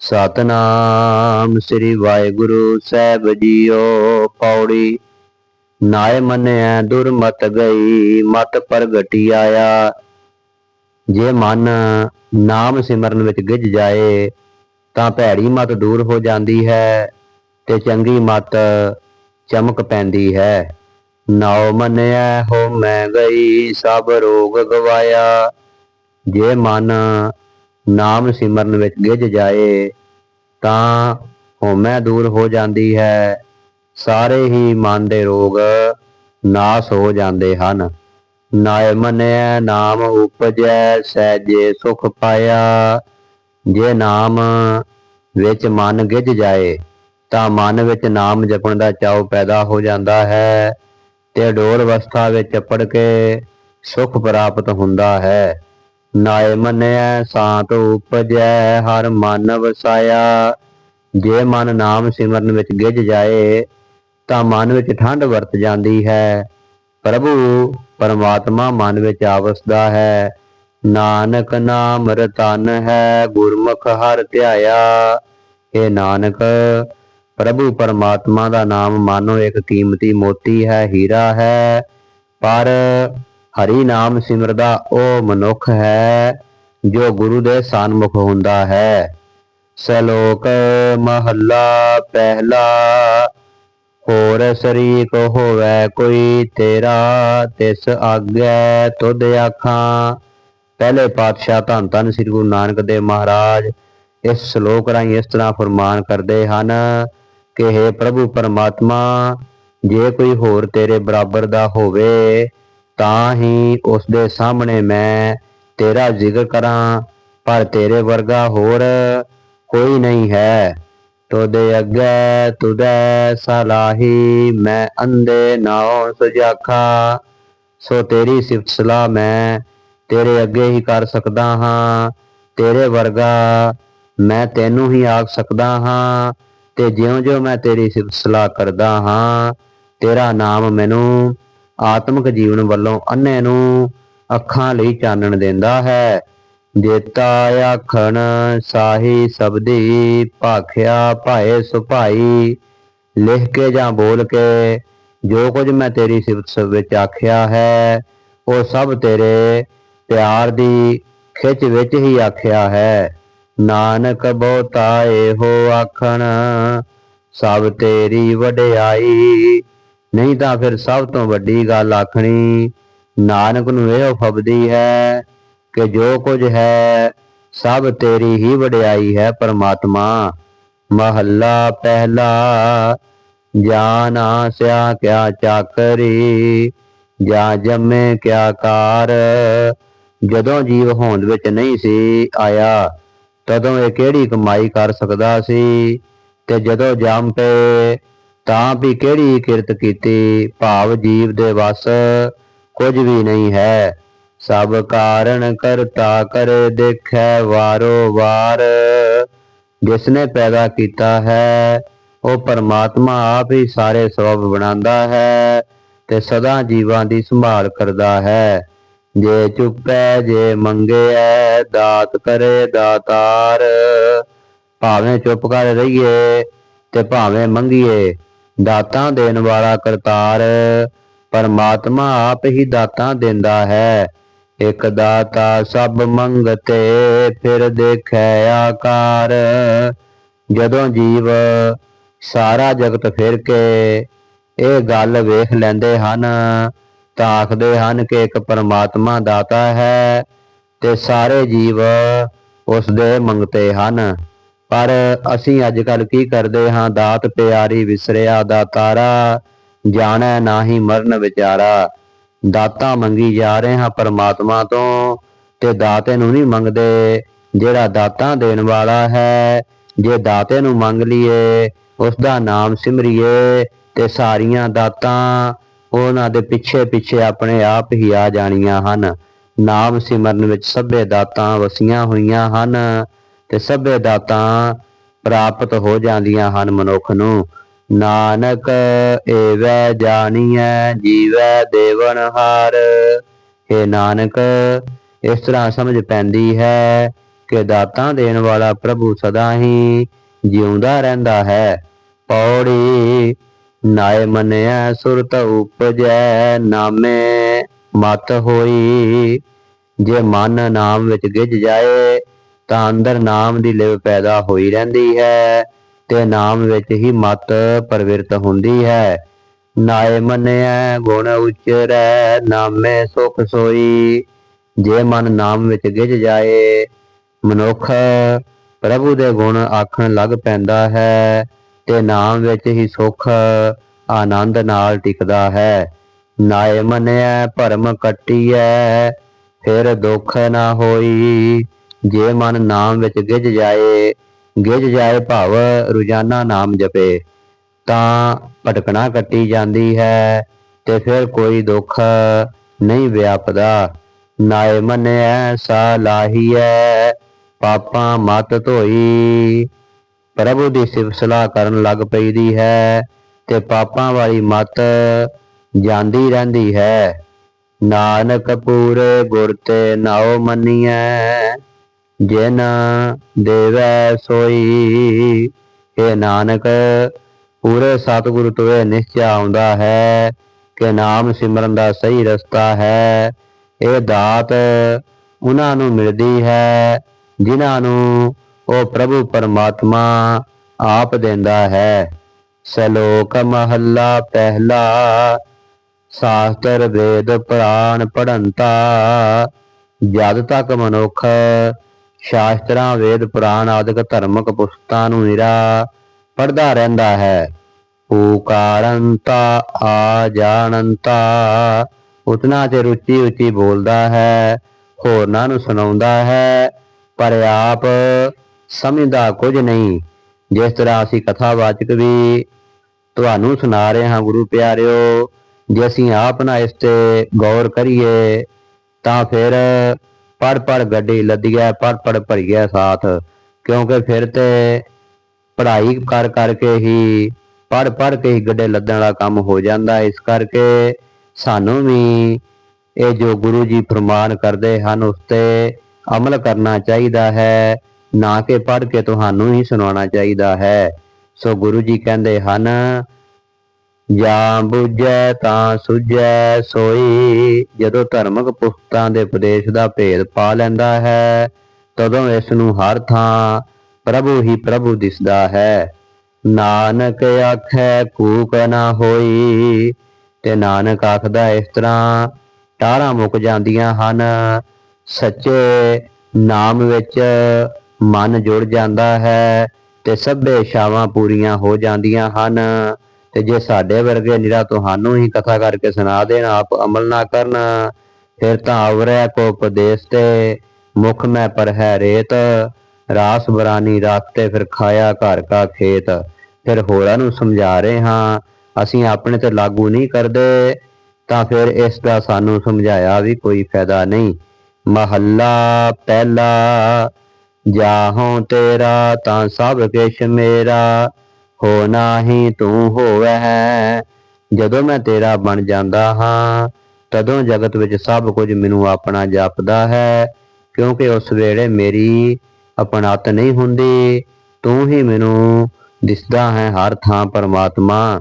ਸਤਨਾਮ ਸ੍ਰੀ ਵਾਹਿਗੁਰੂ ਸਾਹਿਬ ਜੀਓ ਪੌੜੀ। ਨਾਏ ਮੰਨਿਆ ਦੁਰਮਤ ਗਈ, ਮਤ ਪ੍ਰਗਟੀ ਆਇਆ ਜੇ ਮਨ ਨਾਮ ਸਿਮਰਨ ਵਿੱਚ ਗਿੱਜ ਜਾਏ, ਤਾਂ ਭੈੜੀ ਮਤ ਦੂਰ ਹੋ ਜਾਂਦੀ ਹੈ ਤੇ ਚੰਗੀ ਮਤ ਚਮਕ ਪੈਂਦੀ ਹੈ। ਨਾਉ ਮੰਨਿਆ ਹੋ ਮੈਂ ਗਈ, ਸਭ ਰੋਗ ਗਵਾਇਆ। ਜੇ ਮਨ ਨਾਮ ਸਿਮਰਨ ਵਿੱਚ ਗਿੱਜ ਜਾਏ, ਤਾਂ ਹਉਮੈ ਦੂਰ ਹੋ ਜਾਂਦੀ ਹੈ। ਸਾਰੇ ਹੀ ਮਨ ਦੇ ਰੋਗ ਨਾਸ ਹੋ ਜਾਂਦੇ ਹਨ। ਨਾਇ ਮੰਨਿਆ ਨਾਮ ਉਪਜੈ, ਸਹਿਜੇ ਸੁਖ ਪਾਇਆ। ਜੇ ਨਾਮ ਵਿੱਚ ਮਨ ਗਿੱਜ ਜਾਏ, ਤਾਂ ਮਨ ਵਿੱਚ ਨਾਮ ਜਪਣ ਦਾ ਚਾਉ ਪੈਦਾ ਹੋ ਜਾਂਦਾ ਹੈ। ਤੇ ਡੋਰ ਅਵਸਥਾ ਵਿੱਚ ਚਪੜ ਕੇ ਸੁਖ ਪ੍ਰਾਪਤ ਹੁੰਦਾ ਹੈ। ਨਾਇ ਮੰਨਿਆ ਸਾਤ ਉਪਜੈ, ਹਰ ਮਨ ਵਸਾਇਆ। ਜੇ ਮਨ ਨਾਮ ਸਿਮਰਨ ਵਿੱਚ ਗਿੱਜ ਜਾਏ, ਤਾਂ ਮਨ ਵਿੱਚ ਠੰਡ ਵਰਤ ਜਾਂਦੀ ਹੈ। ਪ੍ਰਭੂ, ਪਰਮਾਤਮਾ ਮਨ ਵਿੱਚ ਆਵਸਦਾ ਹੈ। ਨਾਨਕ ਨਾਮ ਰਤਨ ਹੈ, ਗੁਰਮੁਖ ਹਰ ਧਿਆਇਆ। ਇਹ ਨਾਨਕ, ਪ੍ਰਭੂ ਪਰਮਾਤਮਾ ਦਾ ਨਾਮ ਮਾਨੋ ਇੱਕ ਕੀਮਤੀ ਮੋਤੀ ਹੈ, ਹੀਰਾ ਹੈ। ਪਰ ਹਰੀ ਨਾਮ ਸਿਮਰਦਾ, ਉਹ ਮਨੁੱਖ ਹੈ ਜੋ ਗੁਰੂ ਦੇ ਸਨਮੁਖ ਹੁੰਦਾ ਹੈ। ਸਲੋਕ ਮਹੱਲਾ ਪਹਿਲਾ, ਹੋਰ ਸਰੀਕ ਹੋਵੇ ਕੋਈ ਤੇਰਾ, ਤਿਸ ਆਗੇ ਤੁਧ ਆਖਾਂ। ਪਹਿਲੇ ਪਾਤਸ਼ਾਹ ਧੰਨ ਧੰਨ ਸ੍ਰੀ ਗੁਰੂ ਨਾਨਕ ਦੇਵ ਮਹਾਰਾਜ ਇਸ ਸ਼ਲੋਕ ਰਾਹੀਂ ਇਸ ਤਰ੍ਹਾਂ ਫਰਮਾਨ ਕਰਦੇ ਹਨ ਕਿ हे ਪ੍ਰਭੂ ਪਰਮਾਤਮਾ, ਜੇ ਕੋਈ ਹੋਰ ਤੇਰੇ ਬਰਾਬਰ ਦਾ ਹੋਵੇ ਤਾਂ ਹੀ ਉਸ ਦੇ ਸਾਹਮਣੇ ਮੈਂ ਤੇਰਾ ਜ਼ਿਕਰ ਕਰਾਂ, ਪਰ ਤੇਰੇ ਵਰਗਾ ਹੋਰ ਕੋਈ ਨਹੀਂ ਹੈ। ਤੋਦੇ ਅੱਗੇ ਤੁਦੈ ਸਲਾਹੀ ਮੈਂ ਅੰਦੇ ਨਾਉ ਸੁਜਾਖਾ, ਸੋ ਤੇਰੀ ਸਿਫਤ ਸਲਾਹ ਮੈਂ ਤੇਰੇ ਅੱਗੇ ਹੀ ਕਰ ਸਕਦਾ ਹਾਂ। ਤੇਰੇ ਵਰਗਾ ਮੈਂ ਤੈਨੂੰ ਹੀ ਆਖ ਸਕਦਾ ਹਾਂ ਤੇ ਜਿਉਂ-ਜਿਉਂ ਮੈਂ ਤੇਰੀ ਸਿਫਤ ਸਲਾਹ ਕਰਦਾ ਹਾਂ, ਤੇਰਾ ਨਾਮ ਮੈਨੂੰ ਆਤਮਿਕ ਜੀਵਨ ਵੱਲੋਂ ਅੰਨੇ ਨੂੰ ਅੱਖਾਂ ਲਈ ਚਾਨਣ ਦਿੰਦਾ ਹੈ। ਜੇਤਾ ਆਖਣ, ਸਾਹੀ ਸਬਦੀ ਭਾਖਿਆ ਭਾਏ ਸੁਭਾਈ, ਲਿਖ ਕੇ ਜਾਂ ਬੋਲ ਕੇ, ਜੋ ਕੁਝ ਮੈਂ ਤੇਰੀ ਸਿਫਤ ਵਿੱਚ ਆਖਿਆ ਹੈ, ਉਹ ਸਭ ਤੇਰੇ ਪਿਆਰ ਦੀ ਖਿੱਚ ਵਿੱਚ ਹੀ ਆਖਿਆ ਹੈ। ਨਾਨਕ ਬਹੁਤਾ ਇਹੋ ਆਖਣ, ਸਭ ਤੇਰੀ ਵਡਿਆਈ ਨਹੀਂ ਤਾਂ ਫਿਰ ਸਭ ਤੋਂ ਵੱਡੀ ਗੱਲ ਆਖਣੀ, ਨਾਨਕ ਨੂੰ ਇਹ ਫਬਦੀ ਹੈ ਕਿ ਜੋ ਕੁਝ ਹੈ, ਸਭ ਤੇਰੀ ਹੀ ਵਡਿਆਈ ਹੈ ਪਰਮਾਤਮਾ। ਮਹੱਲਾ ਪਹਿਲਾ ਜਾਨਾ ਸਿਆ ਕਿਆ ਚਾਕਰੀ, ਜਾਂ ਜੰਮੇ ਕਿਆ ਕਾਰ। ਜਦੋਂ ਜੀਵ ਹੋਂਦ ਵਿੱਚ ਨਹੀਂ ਸੀ ਆਇਆ, ਤਦੋਂ ਇਹ ਕਿਹੜੀ ਕਮਾਈ ਕਰ ਸਕਦਾ ਸੀ? ਤੇ ਜਦੋਂ ਜੰਮ ਪਏ ਤਾਂ ਵੀ ਕਿਹੜੀ ਕਿਰਤ ਕੀਤੀ? ਭਾਵ ਜੀਵ ਦੇ ਵਸ ਕੁਝ ਵੀ ਨਹੀਂ ਹੈ। ਸਭ ਕਾਰਨ ਕਰਤਾ ਕਰੇ ਦੇਖੈ ਵਾਰੋ ਵਾਰ। ਜਿਸਨੇ ਪੈਦਾ ਕੀਤਾ ਹੈ, ਉਹ ਪਰਮਾਤਮਾ ਆਪ ਹੀ ਸਾਰੇ ਸਬਬ ਬਣਾਉਂਦਾ ਹੈ ਤੇ ਸਦਾ ਜੀਵਾਂ ਦੀ ਸੰਭਾਲ ਕਰਦਾ ਹੈ। ਜੇ ਚੁੱਪੈ, ਜੇ ਮੰਗਿਆ ਦਾਤ ਕਰੇ ਦਾਤਾਰ। ਭਾਵੇਂ ਚੁੱਪ ਕਰ ਰਹੀਏ ਤੇ ਭਾਵੇਂ ਮੰਗੀਏ ਦਾਤਾਂ ਦੇਣ ਵਾਲਾ ਕਰਤਾਰ, ਪਰਮਾਤਮਾ ਆਪ ਹੀ ਦਾਤਾਂ ਦਿੰਦਾ ਹੈ। ਇਕ ਦਾਤਾ ਸਭ ਮੰਗਤੇ, ਫਿਰ ਦੇਖੈ ਆਕਾਰ। ਜਦੋਂ ਜੀਵ ਸਾਰਾ ਜਗਤ ਫਿਰ ਕੇ ਇਹ ਗੱਲ ਵੇਖ ਲੈਂਦੇ ਹਨ, ਤਾਂ ਆਖਦੇ ਹਨ ਕਿ ਇੱਕ ਪਰਮਾਤਮਾ ਦਾਤਾ ਹੈ ਤੇ ਸਾਰੇ ਜੀਵ ਉਸ ਦੇ ਮੰਗਤੇ ਹਨ। ਪਰ ਅਸੀਂ ਅੱਜ ਕੱਲ ਕੀ ਕਰਦੇ ਹਾਂ? ਦਾਤ ਪਿਆਰੀ ਵਿਸਰਿਆ, ਦਾਤਾਰਾ ਜਾਣੈ ਨਾਹੀ ਮਰਨ ਵਿਚਾਰਾ। ਦਾਤਾ ਮੰਗੀ ਜਾ ਰਹੇ ਹਾਂ ਪਰਮਾਤਮਾ ਤੋਂ ਤੇ ਦਾਤੇ ਨੂੰ ਨਹੀਂ ਮੰਗਦੇ। ਜਿਹੜਾ ਦਾਤਾ ਦੇਣ ਵਾਲਾ ਹੈ, ਜੇ ਦਾਤੇ ਨੂੰ ਮੰਗ ਲਈਏ ਉਸ ਦਾ ਨਾਮ ਸਿਮਰਿਏ ਤੇ ਸਾਰੀਆਂ ਦਾਤਾਂ ਉਹਨਾਂ ਦੇ ਪਿੱਛੇ ਪਿੱਛੇ ਆਪਣੇ ਆਪ ਹੀ ਆ ਜਾਣੀਆਂ ਹਨ। ਨਾਮ ਸਿਮਰਨ ਵਿੱਚ ਸਭੇ ਦਾਤਾਂ ਵਸੀਆਂ ਹੋਈਆਂ ਹਨ। ਤੇ ਸਭੇ ਦਾਤਾਂ ਪ੍ਰਾਪਤ ਹੋ ਜਾਂਦੀਆਂ ਹਨ ਮਨੁੱਖ ਨੂੰ। ਨਾਨਕ ਏਵੈ ਜਾਣੀਐ, ਜੀਵੈ ਦੇਵਨ ਹਾਰ। हे ਨਾਨਕ, ਇਸ ਤਰ੍ਹਾਂ ਸਮਝ ਪੈਂਦੀ ਹੈ ਕਿ ਦਾਤਾਂ ਦੇਣ ਵਾਲਾ ਪ੍ਰਭੂ ਸਦਾ ਹੀ ਜਿਉਂਦਾ ਰਹਿੰਦਾ ਹੈ। ਪੌੜੀ ਨਾਏ ਮੰਨਿਆ ਸੁਰਤ ਉਪਜੈ, ਨਾਮੇ ਮਤ ਹੋਈ। ਜੇ ਮਨ ਨਾਮ ਵਿੱਚ ਗਿੱਜ ਜਾਏ ਤਾਂ ਅੰਦਰ ਨਾਮ ਦੀ ਲਿਵ ਪੈਦਾ ਹੋਈ ਰਹਿੰਦੀ ਹੈ ਤੇ ਨਾਮ ਵਿੱਚ ਹੀ ਮਤ ਪ੍ਰਵਿਰਤ ਹੁੰਦੀ ਹੈ। ਨਾਏ ਮੰਨਿਆ ਗੁਣ ਉਚਰੈ, ਨਾਮੇ ਸੁਖ ਸੋਈ। ਜੇ ਮਨ ਨਾਮ ਵਿੱਚ ਗਿੱਜ ਜਾਏ, ਮਨੁੱਖ ਪ੍ਰਭੂ ਦੇ ਗੁਣ ਆਖਣ ਲੱਗ ਪੈਂਦਾ ਹੈ ਤੇ ਨਾਮ ਵਿੱਚ ਹੀ ਸੁਖ, ਆਨੰਦ ਨਾਲ ਟਿਕਦਾ ਹੈ। ਨਾਏ ਮੰਨਿਆ ਭਰਮ ਕੱਟੀਐ, ਫਿਰ ਦੁੱਖ ਨਾ ਹੋਈ। ਜੇ ਮਨ ਨਾਮ ਵਿੱਚ ਗਿੱਜ ਜਾਏ ਗਿੱਜ ਜਾਏ ਭਾਵ ਰੋਜ਼ਾਨਾ ਨਾਮ ਜਪੇ, ਤਾਂ ਭਟਕਣਾ ਕੱਟੀ ਜਾਂਦੀ ਹੈ ਤੇ ਫਿਰ ਕੋਈ ਦੁੱਖ ਨਹੀਂ ਵਿਆਪਦਾ। ਨਾਏ ਮੰਨਿਆ ਸਾ ਲਾਹੀਐ, ਪਾਪਾਂ ਮਤ ਧੋਈ। ਪ੍ਰਭੂ ਦੀ ਸਿਫਤ ਸਲਾਹ ਕਰਨ ਲੱਗ ਪਈਦੀ ਹੈ ਤੇ ਪਾਪਾਂ ਵਾਲੀ ਮਤ ਜਾਂਦੀ ਰਹਿੰਦੀ ਹੈ। ਨਾਨਕ ਪੂਰੇ ਗੁਰ ਤੇ ਨਾਉ ਮੰਨੀਐ ਜਿਨ ਦੇਵੈ ਸੋਈ ਇਹ ਨਾਨਕ, ਪੂਰੇ ਸਤਿਗੁਰੂ ਤੋਂ ਇਹ ਨਿਸ਼ਚੈ ਆਉਂਦਾ ਹੈ ਕਿ ਨਾਮ ਸਿਮਰਨ ਦਾ ਸਹੀ ਰਸਤਾ ਹੈ। ਇਹ ਦਾਤ ਉਹਨਾਂ ਨੂੰ ਮਿਲਦੀ ਹੈ, ਜਿਨ੍ਹਾਂ ਨੂੰ ਉਹ ਪ੍ਰਭੂ ਪਰਮਾਤਮਾ ਆਪ ਦਿੰਦਾ ਹੈ। ਸ਼ਲੋਕ ਮਹੱਲਾ ਪਹਿਲਾ, ਸ਼ਾਸਤਰ ਵੇਦ ਪੁਰਾਣ ਪੜੰਤਾ ਜਦ ਤੱਕ ਮਨੁੱਖ ਸ਼ਾਸਤਰਾਂ, ਵੇਦ, ਪੁਰਾਣ ਆਦਿਕ ਧਰਮਕ ਪੁਸਤਾਂ ਨੂੰ ਨਿਰਾ ਪੜਦਾ ਰਹਿੰਦਾ ਹੈ। ਊਕਾਰੰਤਾ ਆ ਉਤਨਾ ਤੇ ਰੁਚੀ ਉੱਚੀ ਬੋਲਦਾ ਹੈ, ਹੋਰਨਾਂ ਨੂੰ ਸੁਣਾਉਂਦਾ ਹੈ, ਪਰ ਆਪ ਸਮਝਦਾ ਕੁਝ ਨਹੀਂ। ਜਿਸ ਤਰ੍ਹਾਂ ਅਸੀਂ ਕਥਾਵਾਚਕ ਵੀ ਤੁਹਾਨੂੰ ਸੁਣਾ ਰਹੇ ਹਾਂ, ਗੁਰੂ ਪਿਆਰਿਓ, ਜੇ ਅਸੀਂ ਆਪ ਨਾ ਇਸ ਤੇ ਗੌਰ ਕਰੀਏ, ਤਾਂ ਫਿਰ ਪੜ ਪੜ ਗੱਡੀ ਲੱਦੀਐ ਪੜ ਪੜ ਭਰੀਐ ਸਾਥ। ਕਿਉਂਕਿ ਫਿਰ ਤੇ ਪੜ੍ਹਾਈ ਕਰ ਕਰਕੇ ਹੀ ਪੜ ਪੜ ਕੇ ਹੀ ਗੱਡੇ ਲੱਦਣ ਵਾਲਾ ਕੰਮ ਹੋ ਜਾਂਦਾ। ਇਸ ਕਰਕੇ ਸਾਨੂੰ ਵੀ ਇਹ ਜੋ ਗੁਰੂ ਜੀ ਫਰਮਾਨ ਕਰਦੇ ਹਨ, ਉਸ ਤੇ ਅਮਲ ਕਰਨਾ ਚਾਹੀਦਾ ਹੈ। ਨਾ ਕਿ ਪੜ ਕੇ ਤੁਹਾਨੂੰ ਹੀ ਸੁਣਾਉਣਾ ਚਾਹੀਦਾ ਹੈ। ਸੋ ਗੁਰੂ ਜੀ ਕਹਿੰਦੇ ਹਨ ਜਾਂ ਬੁਝੈ ਤਾਂ ਸੁਝੈ ਸੋਈ। ਜਦੋਂ ਧਰਮਕ ਪੁਸਤਾਂ ਦੇ ਉਪਦੇਸ਼ ਦਾ ਭੇਦ ਪਾ ਲੈਂਦਾ ਹੈ, ਤਦੋਂ ਇਸ ਨੂੰ ਹਰ ਥਾਂ ਪ੍ਰਭੂ ਹੀ ਪ੍ਰਭੂ ਦਿਸਦਾ ਹੈ। ਨਾਨਕ ਆਖੈ ਕੂਕ ਨਾ ਹੋਈ। ਤੇ ਨਾਨਕ ਆਖਦਾ, ਇਸ ਤਰ੍ਹਾਂ ਟਾਰਾਂ ਮੁੱਕ ਜਾਂਦੀਆਂ ਹਨ। ਸੱਚੇ ਨਾਮ ਵਿੱਚ ਮਨ ਜੁੜ ਜਾਂਦਾ ਹੈ ਤੇ ਸਭੇ ਇਛਾਵਾਂ ਪੂਰੀਆਂ ਹੋ ਜਾਂਦੀਆਂ ਹਨ। ਤੇ ਜੇ ਸਾਡੇ ਵਰਗੇ ਨਿਰਾ ਤੁਹਾਨੂੰ ਹੀ ਕਥਾ ਕਰਕੇ ਸੁਣਾ ਦੇਣ, ਆਪ ਅਮਲ ਨਾ ਕਰਨ, ਫਿਰ ਤਾਂ ਅਵਰੈ ਕੋ ਉਪਦੇਸ਼ ਤੇ ਮੁਖ ਮੈਂ ਪਰ ਹੈ ਰੇਤ, ਰਾਸ ਬਰਾਨੀ ਰਾਖਤੇ ਫਿਰ ਖਾਇਆ ਘਰ ਕਾ ਖੇਤ। ਫਿਰ ਹੋਰਾਂ ਨੂੰ ਸਮਝਾ ਰਹੇ ਹਾਂ, ਅਸੀਂ ਆਪਣੇ ਤੇ ਲਾਗੂ ਨਹੀਂ ਕਰਦੇ, ਤਾਂ ਫਿਰ ਇਸ ਦਾ ਸਾਨੂੰ ਸਮਝਾਇਆ ਵੀ ਕੋਈ ਫਾਇਦਾ ਨਹੀਂ। ਮਹੱਲਾ ਪਹਿਲਾ, ਜਾਹੋਂ ਤੇਰਾ ਤਾਂ ਸਭ ਕਿਛ ਮੇਰਾ ਹੋ ਨਾਹੀ ਤੂੰ ਹੋਵੈ ਹੈ। ਜਦੋਂ ਮੈਂ ਤੇਰਾ ਬਣ ਜਾਂਦਾ ਹਾਂ, ਤਦੋਂ ਜਗਤ ਵਿੱਚ ਸਭ ਕੁਝ ਮੈਨੂੰ ਆਪਣਾ ਜਾਪਦਾ ਹੈ, ਕਿਉਂਕਿ ਉਸ ਵੇਲੇ ਮੇਰੀ ਆਪਣਤ ਨਹੀਂ ਹੁੰਦੀ। ਤੂੰ ਹੀ ਮੈਨੂੰ ਦਿਸਦਾ ਹੈ ਹਰ ਥਾਂ ਪਰਮਾਤਮਾ।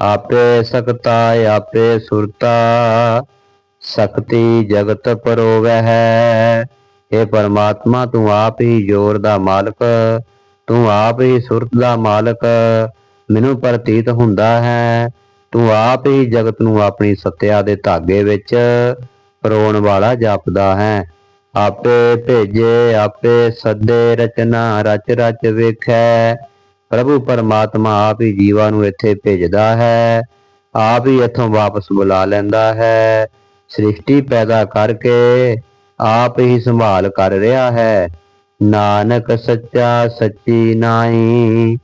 ਆਪੇ ਸਕਤਾ, ਆਪੇ ਸੁਰਤਾ, ਸਕਤੀ ਜਗਤ ਪਰੋਵੈ ਹੈ। ਇਹ ਪਰਮਾਤਮਾ, ਤੂੰ ਆਪ ਹੀ ਜੋਰ ਦਾ ਮਾਲਕ। ਤੂੰ ਆਪ ਹੀ ਸੁਰਤ ਦਾ ਮਾਲਕ, ਮੈਨੂੰ ਪ੍ਰਤੀਤ ਹੁੰਦਾ ਹੈ। ਤੂੰ ਆਪ ਹੀ ਜਗਤ ਨੂੰ ਆਪਣੀ ਸੱਤਿਆ ਦੇ ਧਾਗੇ ਵਿੱਚ ਪਰੋਣ ਵਾਲਾ ਜਾਪਦਾ ਹੈ। ਆਪੇ ਭੇਜੇ, ਆਪੇ ਸੱਦੇ, ਰਚਨਾ ਰਚ ਰਚ ਵੇਖੈ। ਪ੍ਰਭੂ ਪਰਮਾਤਮਾ ਆਪ ਹੀ ਜੀਵਾਂ ਨੂੰ ਇੱਥੇ ਭੇਜਦਾ ਹੈ। ਆਪ ਹੀ ਇੱਥੋਂ ਵਾਪਸ ਬੁਲਾ ਲੈਂਦਾ ਹੈ। ਸ੍ਰਿਸ਼ਟੀ ਪੈਦਾ ਕਰਕੇ ਆਪ ਹੀ ਸੰਭਾਲ ਕਰ ਰਿਹਾ ਹੈ। ਨਾਨਕ ਸੱਚਾ ਸੱਚੀ ਨਾਈ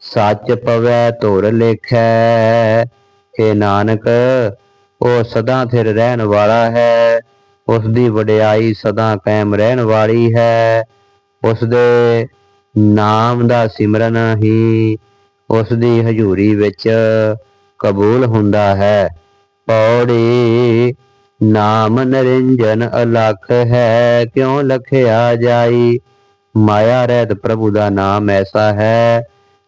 ਸੱਚ ਪਵੈ ਧੁਰ ਲੇਖੈ। ਏ ਨਾਨਕ, ਉਹ ਸਦਾ ਥਿਰ ਰਹਿਣ ਵਾਲਾ ਹੈ। ਉਸ ਦੀ ਵਡਿਆਈ ਸਦਾ ਕਾਇਮ ਰਹਿਣ ਵਾਲੀ ਹੈ। ਉਸ ਦੇ ਨਾਮ ਦਾ ਸਿਮਰਨ ਹੀ ਉਸ ਦੀ ਹਜ਼ੂਰੀ ਵਿੱਚ ਕਬੂਲ ਹੁੰਦਾ ਹੈ। ਪੌੜੀ ਨਾਮ ਨਰਿੰਜਨ ਅਲਖ ਹੈ, ਕਿਉਂ ਲਖਿਆ ਜਾਈ? ਮਾਇਆ ਰਹਿਤ ਪ੍ਰਭੂ ਦਾ ਨਾਮ ਐਸਾ ਹੈ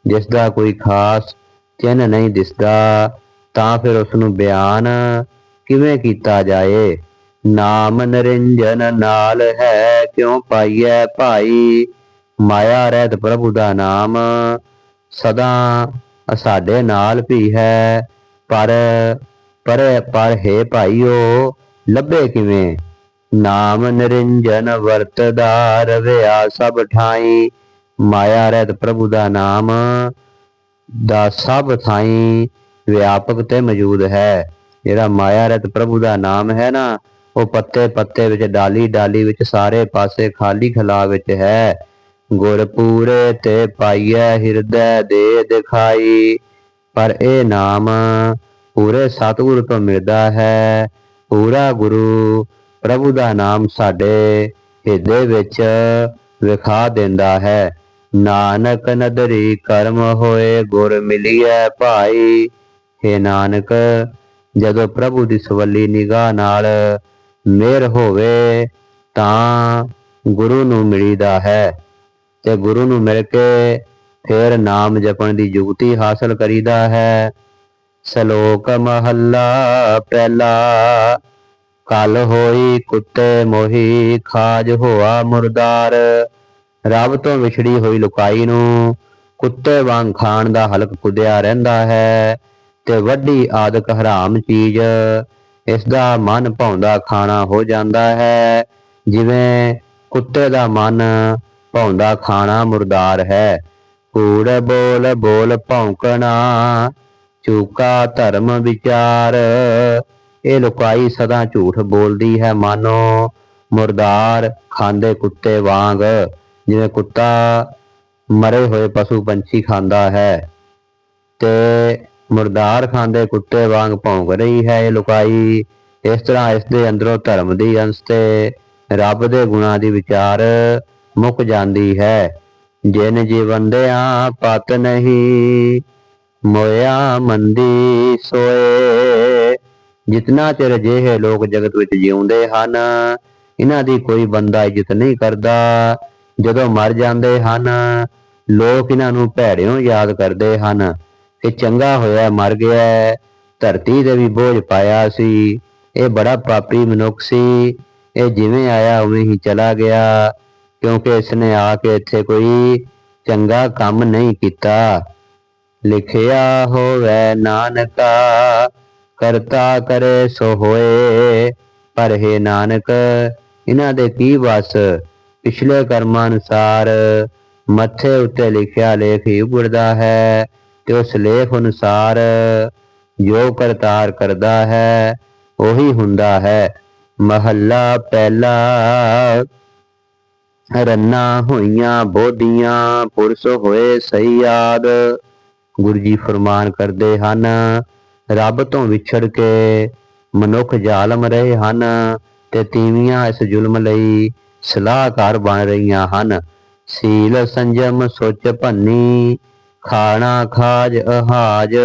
ਜਿਸ ਦਾ ਕੋਈ ਖਾਸ ਚਿੰਨ ਨਹੀਂ ਦਿਸਦਾ, ਤਾਂ ਫਿਰ ਉਸ ਨੂੰ ਬਿਆਨ ਕਿਵੇਂ ਕੀਤਾ ਜਾਏ? ਨਾਮ ਨਿਰੰਜਨ ਨਾਲ ਹੈ, ਕਿਉ ਪਾਈਐ ਭਾਈ? ਮਾਇਆ ਰਹਿਤ ਪ੍ਰਭੂ ਦਾ ਨਾਮ ਸਦਾ ਸਾਡੇ ਨਾਲ ਵੀ ਹੈ, ਪਰ ਪਰ ਪਰ ਹੈ ਭਾਈਓ, ਲੱਭੇ ਕਿਵੇਂ? ਨਾਮ ਨਿਰੰਜਨ ਵਰਤਦਾ ਰਵਿਆ ਸਭ ਠਾਈ। ਮਾਇਆ ਰਹਿਤ ਪ੍ਰਭੂ ਦਾ ਨਾਮ, ਦਾ ਸਭ ਥਾਈ ਵਿਆਪਕ ਤੇ ਮੌਜੂਦ ਹੈ। ਜਿਹੜਾ ਮਾਇਆ ਰਹਿਤ ਪ੍ਰਭੂ ਦਾ ਨਾਮ ਹੈ ਨਾ, ਉਹ ਪੱਤੇ ਪੱਤੇ ਵਿੱਚ, ਡਾਲੀ ਡਾਲੀ ਵਿੱਚ, ਸਾਰੇ ਪਾਸੇ ਖਾਲੀ ਖਲਾ ਵਿੱਚ ਹੈ। ਗੁਰ ਤੇ ਪਾਈਐ ਹਿਰਦੈ ਦੇ ਦਿਖਾਈ। ਪਰ ਇਹ ਨਾਮ ਪੂਰੇ ਸਤਿਗੁਰ ਤੋਂ ਮਿਲਦਾ ਹੈ। ਪੂਰਾ ਗੁਰੂ ਪ੍ਰਭੂ ਦਾ ਨਾਮ ਸਾਡੇ ਹਿਰਦੇ ਵਿੱਚ ਵਿਖਾ ਦਿੰਦਾ ਹੈ। ਨਾਨਕ ਨਦਰੀ ਕਰਮ ਹੋਏ ਗੁਰ ਮਿਲਿਐ ਭਾਈ। हे ਨਾਨਕ, ਜਦੋਂ ਪ੍ਰਭੂ ਦੀ ਸਵੱਲੀ ਨਿਗਾਹ ਨਾਲ ਮਿਹਰ ਹੋਵੇ, ਤਾਂ ਗੁਰੂ ਨੂੰ ਮਿਲੀਦਾ ਹੈ। ਤੇ ਗੁਰੂ ਨੂੰ ਮਿਲ ਕੇ ਫਿਰ ਨਾਮ ਜਪਣ ਦੀ ਯੁਕਤੀ ਹਾਸਲ ਕਰੀਦਾ ਹੈ। ਸ਼ਲੋਕ ਮਹੱਲਾ ਪਹਿਲਾ ਕਲ ਹੋਈ ਕੁੱਤੇ ਮੋਹੀ, ਖਾਜ ਹੋਆ ਮੁਰਦਾਰ। ਰੱਬ ਤੋਂ ਵਿਛੜੀ ਹੋਈ ਲੁਕਾਈ ਨੂੰ ਕੁੱਤੇ ਵਾਂਗ ਖਾਣ ਦਾ ਹਲਕ ਕੁੱਦਿਆ ਰਹਿੰਦਾ ਹੈ ਤੇ ਵੱਡੀ ਆਦਕ ਹਰਾਮ ਚੀਜ਼, ਇਸ ਦਾ ਮਨ ਭਾਉਂਦਾ ਖਾਣਾ ਹੋ ਜਾਂਦਾ ਹੈ। ਜਿਵੇਂ ਕੁੱਤੇ ਦਾ ਮਨ ਭਾਉਂਦਾ ਖਾਣਾ ਮੁਰਦਾਰ ਹੈ। ਕੂੜ ਬੋਲ ਬੋਲ ਭੌਂਕਣਾ, ਚੂਕਾ ਧਰਮ ਵਿਚਾਰ ਇਹ ਲੁਕਾਈ ਸਦਾ ਝੂਠ ਬੋਲਦੀ ਹੈ। ਮਾਨੋ ਮੁਰਦਾਰ ਖਾਂਦੇ ਕੁੱਤੇ ਵਾਂਗ, ਜਿਵੇਂ ਕੁੱਤਾ ਮਰੇ ਹੋਏ ਪਸ਼ੂ ਪੰਛੀ ਖਾਂਦਾ ਹੈ। ਤੇ ਮੁਰਦਾਰ ਖਾਂਦੇ ਕੁੱਤੇ ਵਾਂਗ ਭੌਂਕ ਰਹੀ ਹੈ ਇਹ ਲੁਕਾਈ। ਇਸ ਤਰ੍ਹਾਂ ਇਸ ਦੇ ਅੰਦਰੋਂ ਧਰਮ ਦੀ ਅੰਸ਼ ਤੇ ਰੱਬ ਦੇ ਗੁਣਾਂ ਦੀ ਵਿਚਾਰ ਮੁੱਕ ਜਾਂਦੀ ਹੈ। ਜਿਨ ਜੀਵੰਦਿਆਂ ਪਤ ਨਹੀਂ, ਮੋਇਆ ਮੰਦੀ ਸੋਏ। ਜਿਤਨਾ ਚਿਰ ਅਜਿਹੇ ਲੋਕ ਜਗਤ ਵਿੱਚ ਜਿਉਂਦੇ ਹਨ, ਇਹਨਾਂ ਦੀ ਕੋਈ ਬੰਦਾ ਇੱਜ਼ਤ ਨਹੀਂ ਕਰਦਾ। ਜਦੋਂ ਮਰ ਜਾਂਦੇ ਹਨ, ਲੋਕ ਇਹਨਾਂ ਨੂੰ ਭੈੜਿਓਂ ਯਾਦ ਕਰਦੇ ਹਨ। ਕਿ ਚੰਗਾ ਹੋਇਆ, ਮਰ ਗਿਆ ਧਰਤੀ ਤੇ ਵੀ ਬੋਝ ਪਾਇਆ ਸੀ। ਇਹ ਬੜਾ ਪਾਪੀ ਮਨੁੱਖ ਸੀ। ਇਹ ਜਿਵੇਂ ਆਇਆ, ਉਵੇਂ ਹੀ ਚਲਾ ਗਿਆ। ਕਿਉਂਕਿ ਇਸਨੇ ਆ ਕੇ ਇੱਥੇ ਕੋਈ ਚੰਗਾ ਕੰਮ ਨਹੀਂ ਕੀਤਾ। ਲਿਖਿਆ ਹੋਵੇ, ਨਾਨਕਾ ਕਰਤਾ ਕਰੇ ਸੋ ਹੋਏ। ਪਰ ਹੈ ਨਾਨਕ, ਇਹਨਾਂ ਦੇ ਕੀ ਵਸ? ਪਿਛਲੇ ਕਰਮਾਂ ਅਨੁਸਾਰ ਮੱਥੇ ਉੱਤੇ ਲਿਖਿਆ ਲੇਖ ਹੀ ਉਗੜਦਾ ਹੈ ਤੇ ਉਸ ਲੇਖ ਅਨੁਸਾਰ ਜੋ ਕਰਤਾਰ ਕਰਦਾ ਹੈ, ਉਹੀ ਹੁੰਦਾ ਹੈ। ਮਹੱਲਾ ਪਹਿਲਾ, ਰੰਨਾ ਹੋਈਆਂ ਬੋਧੀਆਂ, ਪੁਰਸ਼ ਹੋਏ ਸਹੀ ਯਾਦ। ਗੁਰੂ ਜੀ ਫਰਮਾਨ ਕਰਦੇ ਹਨ ਰੱਬ ਤੋਂ ਵਿਛੜ ਕੇ ਮਨੁੱਖ ਜ਼ਾਲਮ ਰਹੇ ਹਨ ਤੇ ਤੀਵੀਆਂ ਇਸ ਜ਼ੁਲਮ ਲਈ ਸਲਾਹਕਾਰ ਬਣ ਰਹੀਆਂ ਹਨ। ਸੀਲ ਸੰਜਮ ਸੁਚ ਭੰਨੀ, ਖਾਣਾ ਖਾਜ ਅਹਾਜ,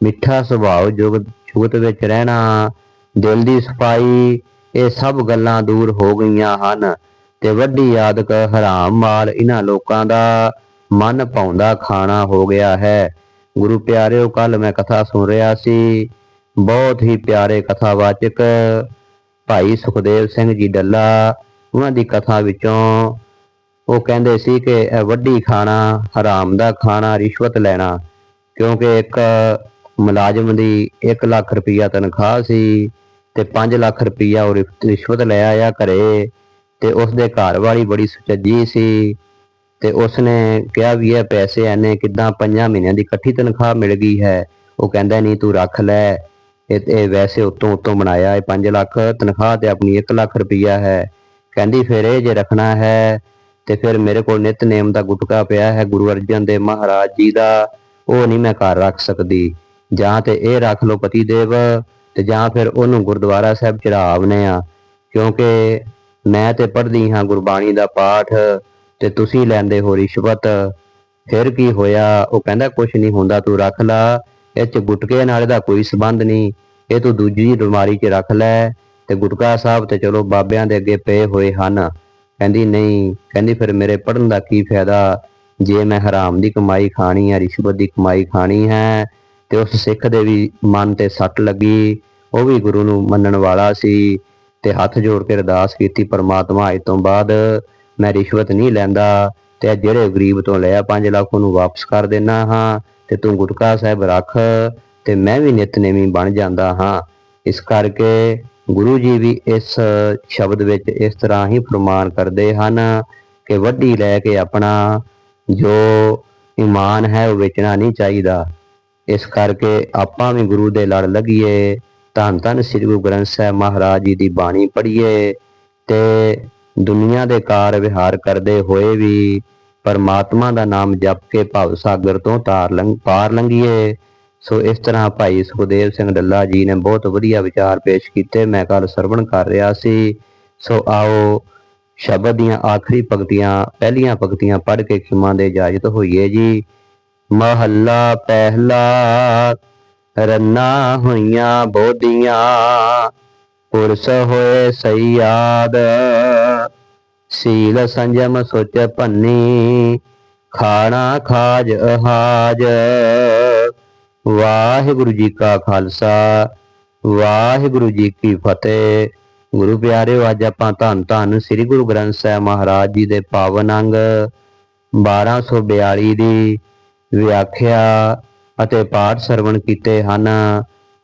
ਮਿੱਠਾ ਸੁਭਾਅ ਜੁਗਤ ਜੁਗਤ ਵਿੱਚ ਰਹਿਣਾ, ਦਿਲ ਦੀ ਸਫ਼ਾਈ, ਇਹ ਸਭ ਗੱਲਾਂ ਦੂਰ ਹੋ ਗਈਆਂ ਹਨ ਤੇ ਵੱਡੀ ਆਦਕ ਹਰਾਮ ਮਾਲ ਇਹਨਾਂ ਲੋਕਾਂ ਦਾ ਮਨ ਪਾਉਂਦਾ ਖਾਣਾ ਹੋ ਗਿਆ ਹੈ। ਗੁਰੂ ਪਿਆਰਿਓ ਕੱਲ ਮੈਂ ਕਥਾ ਸੁਣ ਰਿਹਾ ਸੀ। ਬਹੁਤ ਹੀ ਪਿਆਰੇ ਕਥਾਵਾਚਕ ਭਾਈ ਸੁਖਦੇਵ ਸਿੰਘ ਜੀ ਡੱਲਾ, ਉਹਨਾਂ ਦੀ ਕਥਾ ਵਿੱਚੋਂ ਉਹ ਕਹਿੰਦੇ ਸੀ ਕਿ ਇਹ ਵੱਡੀ ਖਾਣਾ, ਹਰਾਮ ਦਾ ਖਾਣਾ, ਰਿਸ਼ਵਤ ਲੈਣਾ, ਕਿਉਂਕਿ ਇੱਕ ਮੁਲਾਜ਼ਮ ਦੀ 1 ਲੱਖ ਰੁਪਈਆ ਤਨਖਾਹ ਸੀ ਤੇ 5 ਲੱਖ ਰੁਪਈਆ ਉਹ ਰਿਫ- ਰਿਸ਼ਵਤ ਲੈ ਆਇਆ ਘਰੇ ਤੇ ਉਸ ਦੇ ਘਰ ਵਾਲੀ ਬੜੀ ਸੁਚੱਜੀ ਸੀ। ਤੇ ਉਸਨੇ ਕਿਹਾ ਵੀ ਇਹ ਪੈਸੇ ਐਨੇ ਕਿਦਾਂ ਪੰਜਾਂ ਮਹੀਨਿਆਂ ਦੀ ਇਕੱਠੀ ਤਨਖਾਹ ਮਿਲ ਗਈ ਹੈ? ਉਹ ਕਹਿੰਦਾ, ਨਹੀਂ, ਤੂੰ ਰੱਖ ਲੈ। ਇਹ ਇਹ ਵੈਸੇ ਉਤੋਂ ਉਤੋਂ ਬਣਾਇਆ ਇਹ 5 ਲੱਖ ਤਨਖਾਹ ਤੇ ਆਪਣੀ 1 ਲੱਖ ਰੁਪਈਆ ਹੈ। ਕਹਿੰਦੀ, ਫਿਰ ਇਹ ਜੇ ਰੱਖਣਾ ਹੈ, ਤੇ ਫਿਰ ਮੇਰੇ ਕੋਲ ਨਿਤਨੇਮ ਦਾ ਗੁਟਕਾ ਪਿਆ ਹੈ। ਗੁਰੂ ਅਰਜਨ ਦੇਵ ਮਹਾਰਾਜ ਜੀ ਦਾ। ਉਹ ਨਹੀਂ ਮੈਂ ਘਰ ਰੱਖ ਸਕਦੀ। ਜਾਂ ਤੇ ਇਹ ਰੱਖ ਲਓ ਪਤੀ ਦੇਵ, ਤੇ ਜਾਂ ਫਿਰ ਉਹਨੂੰ ਗੁਰਦੁਆਰਾ ਸਾਹਿਬ ਚੜਾਵਨੇ ਆ। ਕਿਉਂਕਿ ਮੈਂ ਤੇ ਪੜ੍ਹਦੀ ਹਾਂ ਗੁਰਬਾਣੀ ਦਾ ਪਾਠ। ਤੇ ਤੁਸੀਂ ਲੈਂਦੇ ਹੋ ਰਿਸ਼ਵਤ। ਫਿਰ ਕੀ ਹੋਇਆ? ਉਹ ਕਹਿੰਦਾ, ਕੁਛ ਨਹੀਂ ਹੁੰਦਾ, ਤੂੰ ਰੱਖ ਲਾ। ਇਹ ਚ ਗੁਟਕੇ ਨਾਲ ਇਹਦਾ ਕੋਈ ਸਬੰਧ ਨਹੀਂ। ਇਹ ਤੂੰ ਦੂਜੀ ਅਲਮਾਰੀ 'ਚ ਰੱਖ ਲੈ। ਤੇ ਗੁਟਕਾ ਸਾਹਿਬ ਤੇ ਚਲੋ ਬਾਬਿਆਂ ਦੇ ਅੱਗੇ ਪਏ ਹੋਏ ਹਨ। ਕਹਿੰਦੀ, ਨਹੀਂ। ਕਹਿੰਦੀ, ਫਿਰ ਮੇਰੇ ਪੜਨ ਦਾ ਕੀ ਫਾਇਦਾ? ਜੇ ਮੈਂ ਹਰਾਮ ਦੀ ਕਮਾਈ ਖਾਣੀ ਹੈ, ਰਿਸ਼ਵਤ ਦੀ ਕਮਾਈ ਖਾਣੀ ਹੈ, ਤੇ ਉਸ ਸਿੱਖ ਦੇ ਵੀ ਮਨ ਤੇ ਸੱਟ ਲੱਗੀ। ਉਹ ਵੀ ਗੁਰੂ ਨੂੰ ਮੰਨਣ ਵਾਲਾ ਸੀ। ਤੇ ਹੱਥ ਜੋੜ ਕੇ ਅਰਦਾਸ ਕੀਤੀ, ਪਰਮਾਤਮਾ ਅੱਜ ਤੋਂ ਬਾਅਦ ਮੈਂ ਰਿਸ਼ਵਤ ਨਹੀਂ ਲੈਂਦਾ ਤੇ ਜਿਹੜੇ ਗਰੀਬ ਤੋਂ ਲਿਆ 5 ਲੱਖ ਉਹਨੂੰ ਵਾਪਸ ਕਰ ਦੇਣਾ ਹਾਂ ਤੇ ਤੂੰ ਗੁਟਕਾ ਸਾਹਿਬ ਰੱਖ ਤੇ ਮੈਂ ਵੀ ਨਿਤਨੇਮੀ ਬਣ ਜਾਂਦਾ ਹਾਂ। ਇਸ ਕਰਕੇ ਗੁਰੂ ਜੀ ਵੀ ਇਸ ਸ਼ਬਦ ਵਿੱਚ ਇਸ ਤਰ੍ਹਾਂ ਹੀ ਫਰਮਾਨ ਕਰਦੇ ਹਨ ਕਿ ਵੱਡੀ ਲੈ ਕੇ ਆਪਣਾ ਜੋ ਈਮਾਨ ਹੈ ਉਹ ਵੇਚਣਾ ਨਹੀਂ ਚਾਹੀਦਾ। ਇਸ ਕਰਕੇ ਆਪਾਂ ਵੀ ਗੁਰੂ ਦੇ ਲੜ ਲੱਗੀਏ ਧੰਨ ਧੰਨ ਸ੍ਰੀ ਗੁਰੂ ਗ੍ਰੰਥ ਸਾਹਿਬ ਮਹਾਰਾਜ ਜੀ ਦੀ ਬਾਣੀ ਪੜ੍ਹੀਏ ਤੇ ਦੁਨੀਆ ਦੇ ਕਾਰ ਵਿਹਾਰ ਕਰਦੇ ਹੋਏ ਵੀ ਪਰਮਾਤਮਾ ਦਾ ਨਾਮ ਜਪ ਕੇ ਭਵ ਸਾਗਰ ਤੋਂ ਤਾਰ ਲੰਘ, ਪਾਰ ਲੰਘੀਏ। ਸੋ ਇਸ ਤਰ੍ਹਾਂ ਭਾਈ ਸੁਖਦੇਵ ਸਿੰਘ ਡੱਲਾ ਜੀ ਨੇ ਬਹੁਤ ਵਧੀਆ ਵਿਚਾਰ ਪੇਸ਼ ਕੀਤੇ। ਮੈਂ ਕੱਲ ਸਰਵਣ ਕਰ ਰਿਹਾ ਸੀ। ਸੋ ਆਓ, ਸ਼ਬਦ ਦੀਆਂ ਆਖਰੀ ਪੰਕਤੀਆਂ, ਪਹਿਲੀਆਂ ਪੰਕਤੀਆਂ ਪੜ੍ਹ ਕੇ ਖਿਮਾ ਦੇ ਇਜਾਜ਼ਤ ਹੋਈਏ ਜੀ। ਮਹੱਲਾ ਪਹਿਲਾ, ਰੰਨਾ ਹੋਈਆਂ ਬੋਧੀਆਂ। ਪੁਰਸ ਹੋਏ ਸਈਆਦ। ਸੀਲ ਸੰਜਮ ਸੁਚ ਭੰਨੀ, ਖਾਣਾ ਖਾਜ ਅਹਾਜ। ਵਾਹਿਗੁਰੂ ਜੀ ਕਾ ਖਾਲਸਾ, ਵਾਹਿਗੁਰੂ ਜੀ ਕੀ ਫਤਿਹ। ਗੁਰੂ ਪਿਆਰਿਓ, ਅੱਜ ਆਪਾਂ ਧੰਨ ਧੰਨ ਸ੍ਰੀ ਗੁਰੂ ਗ੍ਰੰਥ ਸਾਹਿਬ ਮਹਾਰਾਜ ਜੀ ਦੇ ਪਾਵਨ ਅੰਗ 1242 ਦੀ ਵਿਆਖਿਆ ਅਤੇ ਪਾਠ ਸਰਵਣ ਕੀਤੇ ਹਨ।